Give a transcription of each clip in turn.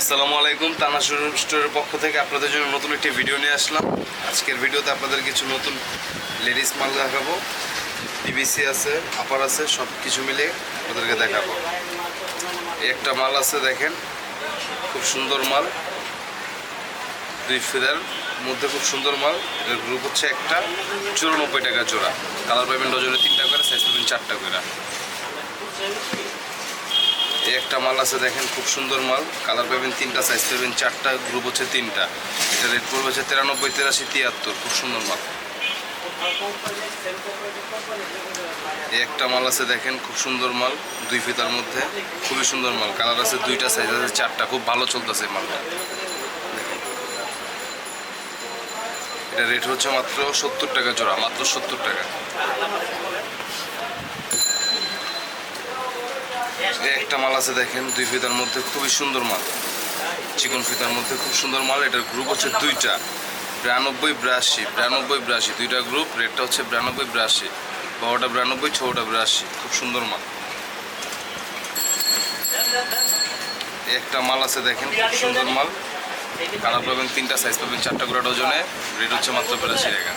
আসসালামু আলাইকুম, তানা স্টোরের পক্ষ থেকে আপনাদের জন্য নতুন একটি ভিডিও নিয়ে আসলাম। আজকের ভিডিওতে আপনাদের কিছু নতুন লেডিস মাল দেখাবো। পিবিসি আছে আপার আছে সব কিছু মিলে আপনাদেরকে দেখাবো। একটা মাল আছে দেখেন, খুব সুন্দর মাল। দুই ফিদার মধ্যে খুব সুন্দর মাল। এর গ্রুপ হচ্ছে একটা, চুরানব্বই টাকা জোড়া। কালার পাবেন ডজনে তিনটা করে সাইজ পাবেন চারটা করে। এই একটা মাল আছে দেখেন, খুব সুন্দর মাল। কালার পাবেন তিনটা সাইজ পাবেন চারটা গ্রুপ হচ্ছে তিনটা। এটা রেট পড়বে হচ্ছে তিরানব্বই, তিরাশি, তিয়াত্তর। খুব সুন্দর মাল। এই একটা মাল আছে দেখেন, খুব সুন্দর মাল, দুই ফিতার মধ্যে। খুবই সুন্দর মাল। কালার আছে দুইটা সাইজ আছে চারটা। খুব ভালো চলতেছে মালটা। এটা রেট হচ্ছে মাত্র সত্তর টাকা জোড়া, মাত্র সত্তর টাকা। একটা মাল আছে দেখেন, দুই ফিতার মধ্যে খুবই সুন্দর মাল। চিকন ফিতার মধ্যে খুব সুন্দর মাল। এটার গ্রুপ হচ্ছে দুইটা। বিরানব্বই, বিরাশি। বিরানব্বই, বিরাশি। দুইটা গ্রুপ রেটটা হচ্ছে বিরানব্বই, বিরাশি। বারোটা বিরানব্বই ছটা বিরাশি। খুব সুন্দর মাল। একটা মাল আছে দেখেন, খুব সুন্দর মাল। কালার পাবেন তিনটা সাইজ পাবেন চারটা করে ডজনে রেট হচ্ছে মাত্র বিরাশি টাকা।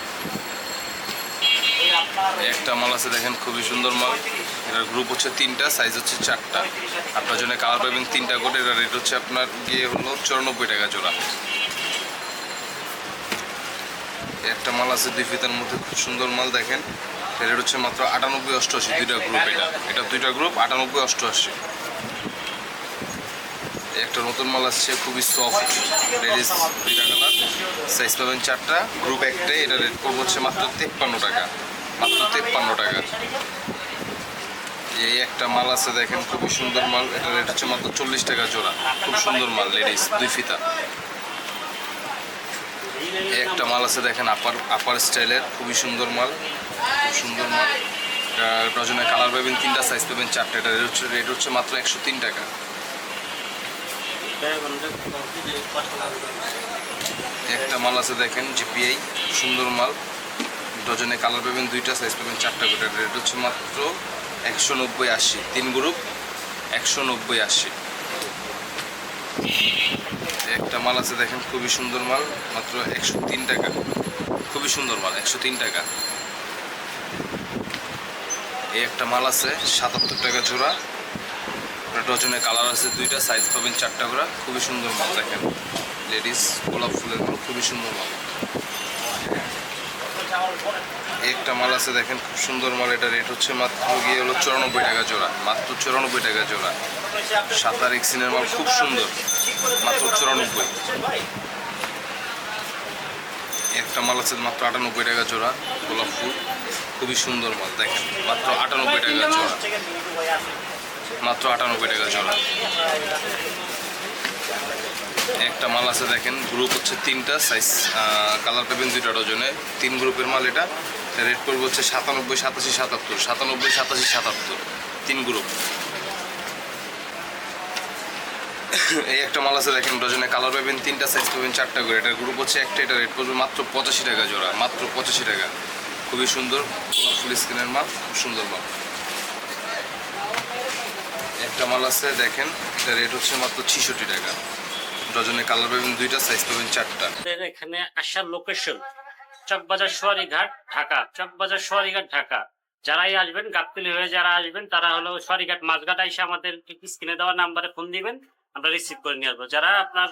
একটা মাল আছে দেখেন, খুবই সুন্দর মাল। এটার গ্রুপ হচ্ছে তিনটা সাইজ হচ্ছে চারটা। আপনার জন্য কালার পাবেন তিনটা করে এটার রেট হচ্ছে আপনার গিয়ে হলো চুরানব্বই টাকা জোড়া। একটা মাল আছে দুই ফিতার মধ্যে, খুব সুন্দর মাল দেখেন। রেট হচ্ছে মাত্র আটানব্বই অষ্টআশি, দুইটা গ্রুপ এটা। এটা দুইটা গ্রুপ আটানব্বই অষ্টআশি। একটা নতুন মাল আসছে, খুবই সফট লেডিস দুইটা কালার সাইজ পাবেন চারটা গ্রুপ একটাই এটা রেট পড়বে হচ্ছে মাত্র তেপ্পান্ন টাকা। মাত্র তেপ্পান্ন টাকা। এই একটা মাল আছে দেখেন, খুবই সুন্দর মাল। এটা রেট হচ্ছে মাত্র চল্লিশ টাকা জোড়া। খুব সুন্দর মাল লেডিস দুই ফিতা। এই একটা মাল আছে দেখেন আপার আপার স্টাইলের খুবই সুন্দর মাল, খুব সুন্দর মাল। ডজনে কালার পাবেন, তিনটা সাইজ পাবেন, চারটা। এটা রেট হচ্ছে রেট হচ্ছে মাত্র একশো তিন টাকা। একটা মাল আছে দেখেন জিপিআই সুন্দর মাল। ডজনে কালার পাবেন দুইটা সাইজ পাবেন চারটা করে। রেট হচ্ছে মাত্র একশো নব্বই আশি। তিন গ্রুপ একশো নব্বই আশি। একটা মাল আছে, দেখেন, খুবই সুন্দর মাল, মাত্র একশো তিন টাকা। খুবই সুন্দর মাল, একশো তিন টাকা। এই একটা মাল আছে, সাতাত্তর টাকা জোড়া। ডজনে কালার আছে, দুইটা সাইজ পাবেন চারটা করে। খুবই সুন্দর মাল, দেখেন। লেডিস গোলাপ ফুলের মাল, খুবই সুন্দর মাল। একটা মাল আছে দেখেন, খুব সুন্দর মাল, এটা রেট হচ্ছে মাত্র গিয়ে হলো চুরানব্বই টাকা জোড়া, মাত্র চুরানব্বই টাকা জোড়া। সাতার এক্সিনের মাল খুব সুন্দর, মাত্র চুরানব্বই। একটা মাল আছে মাত্র আটানব্বই টাকা জোড়া, গোলাপ ফুল, খুবই সুন্দর মাল, দেখেন, মাত্র আটানব্বই টাকা জোড়া। মাত্র আটানব্বই টাকা জোড়া। একটা মাল আছে দেখেন গ্রুপ হচ্ছে তিনটা সাইজ কালার পাবেন দুইটা ডজনে তিন গ্রুপের মাল এটা। রেট পড়বে হচ্ছে সাতানব্বই, সাতাশি, সাতাত্তর। সাতানব্বই, সাতাশি, সাতাত্তর। তিন গ্রুপ এই একটা মাল আছে দেখেন, ডজনে কালার পাবেন, তিনটা সাইজ পাবেন, চারটা করে। এটার গ্রুপ হচ্ছে একটা, এটা রেট পড়বে মাত্র পঁচাশি টাকা জোড়া, মাত্র পঁচাশি টাকা। খুবই সুন্দর ফুল স্কিনের মাল, খুব সুন্দর মাল। একটা মাল আছে, দেখেন, এটা রেট হচ্ছে মাত্র ছিষট্টি টাকা। ডজনে কালার পাবেন দুইটা সাইজ পাবেন চারটা। এখানে আসার লোকেশন চকবাজার সোয়ারিঘাট, ঢাকা। চকবাজার সোয়ারিঘাট, ঢাকা। যারাই আসবেন গাবতলি হয়ে যারা আসবেন, তারা হলো সোয়ারিঘাট মাঝঘাট এসে আমাদের স্ক্রিনে দেওয়া নাম্বারে ফোন দিবেন, আমরা রিসিভ করে নিয়ে আসব। যারা আপনার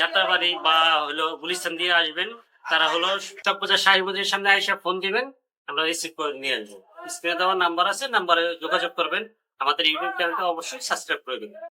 যাত্রাবাড়ি বা হলো গুলিস্তান দিয়ে আসবেন, তারা হলো চকবাজার শাহী মন্দিরের সামনে এসে ফোন দিবেন, আমরা রিসিভ করে নিয়ে আসব। স্ক্রিনে দেওয়া নাম্বার আছে নাম্বারে যোগাযোগ করবেন। আমাদের ইউটিউব চ্যানেলটা অবশ্যই সাবস্ক্রাইব করে দেবেন।